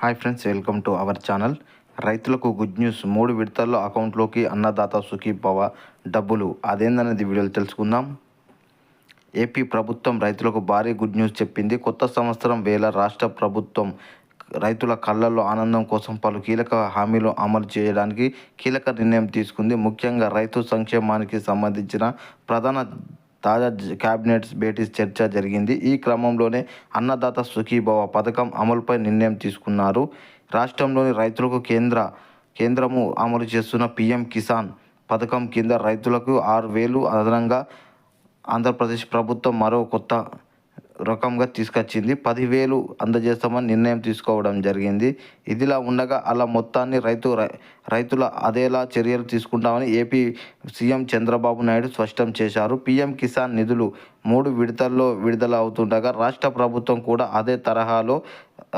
Hi friends welcome to our channel. రైతులకు good news. మూడు విడతల్లో అకౌంట్లోకి అన్నదాత సుఖీభవ డబ్బులు. అదేందనేది వీడియోలు తెలుసుకుందాం. ఏపీ ప్రభుత్వం రైతులకు భారీ గుడ్ న్యూస్ చెప్పింది. కొత్త సంవత్సరం వేళ రాష్ట్ర ప్రభుత్వం రైతుల కళ్ళల్లో ఆనందం కోసం పలు కీలక హామీలు అమలు చేయడానికి కీలక నిర్ణయం తీసుకుంది. ముఖ్యంగా రైతు సంక్షేమానికి సంబంధించిన ప్రధాన తాజా క్యాబినెట్స్ క్యాబినెట్ భేటీ చర్చ జరిగింది. ఈ క్రమంలోనే అన్నదాత సుఖీభవ పథకం అమలుపై నిర్ణయం తీసుకున్నారు. రాష్ట్రంలోని రైతులకు కేంద్ర కేంద్రము అమలు చేస్తున్న పిఎం కిసాన్ పథకం కింద రైతులకు ఆరు వేలు అదనంగా ఆంధ్రప్రదేశ్ ప్రభుత్వం మరో కొత్త రకంగా తీసుకొచ్చింది. పదివేలు అందజేస్తామని నిర్ణయం తీసుకోవడం జరిగింది. ఇదిలా ఉండగా అలా మొత్తాన్ని రైతు రై- రైతుల అదేలా చర్యలు తీసుకుంటామని ఏపీ సీఎం చంద్రబాబు నాయుడు స్పష్టం చేశారు. పీఎం కిసాన్ నిధులు మూడు విడతల్లో విడుదల అవుతుండగా రాష్ట్ర ప్రభుత్వం కూడా అదే తరహాలో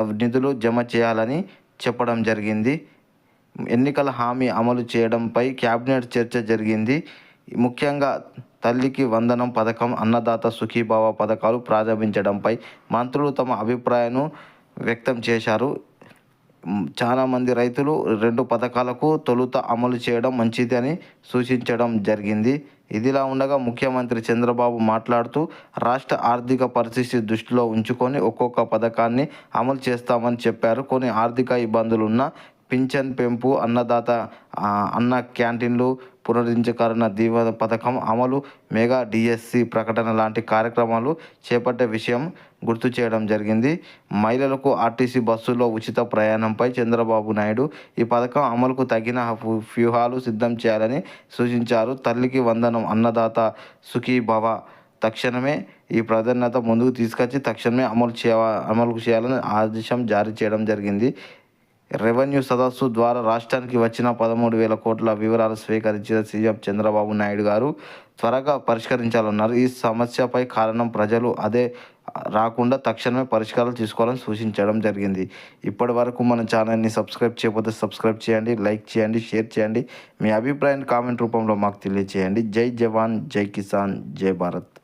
నిధులు జమ చేయాలని చెప్పడం జరిగింది. ఎన్నికల హామీ అమలు చేయడంపై క్యాబినెట్ చర్చ జరిగింది. ముఖ్యంగా తల్లికి వందనం పథకం అన్నదాత సుఖీభావ పథకాలు ప్రారంభించడంపై మంత్రులు తమ అభిప్రాయాన్ని వ్యక్తం చేశారు. చాలామంది రైతులు రెండు పథకాలకు తొలుత అమలు చేయడం మంచిది అని సూచించడం జరిగింది. ఇదిలా ఉండగా ముఖ్యమంత్రి చంద్రబాబు మాట్లాడుతూ రాష్ట్ర ఆర్థిక పరిస్థితి దృష్టిలో ఉంచుకొని ఒక్కొక్క పథకాన్ని అమలు చేస్తామని చెప్పారు. కొన్ని ఆర్థిక ఇబ్బందులున్న పింఛన్ పెంపు అన్నదాత అన్న క్యాంటీన్లు పునరుద్ధరించకరణ దీవ పథకం అమలు మెగా డిఎస్సి ప్రకటన లాంటి కార్యక్రమాలు చేపట్టే విషయం గుర్తు చేయడం జరిగింది. మహిళలకు ఆర్టీసీ బస్సుల్లో ఉచిత ప్రయాణంపై చంద్రబాబు నాయుడు ఈ పథకం అమలుకు తగిన వ్యూహాలు సిద్ధం చేయాలని సూచించారు. తల్లికి వందనం అన్నదాత సుఖీ భవ తక్షణమే ఈ ప్రాధాన్యత ముందుకు తీసుకొచ్చి తక్షణమే అమలు చేయ అమలు చేయాలని ఆదేశం జారీ చేయడం జరిగింది. రెవెన్యూ సదస్సు ద్వారా రాష్ట్రానికి వచ్చిన పదమూడు వేల కోట్ల వివరాలు స్వీకరించిన సీఎం చంద్రబాబు నాయుడు గారు త్వరగా పరిష్కరించాలన్నారు. ఈ సమస్యపై కారణం ప్రజలు అదే రాకుండా తక్షణమే పరిష్కారాలు తీసుకోవాలని సూచించడం జరిగింది. ఇప్పటి వరకు మన ఛానల్ని సబ్స్క్రైబ్ చేయకపోతే సబ్స్క్రైబ్ చేయండి లైక్ చేయండి షేర్ చేయండి. మీ అభిప్రాయాన్ని కామెంట్ రూపంలో మాకు తెలియజేయండి జై జవాన్ జై కిసాన్ జై భారత్.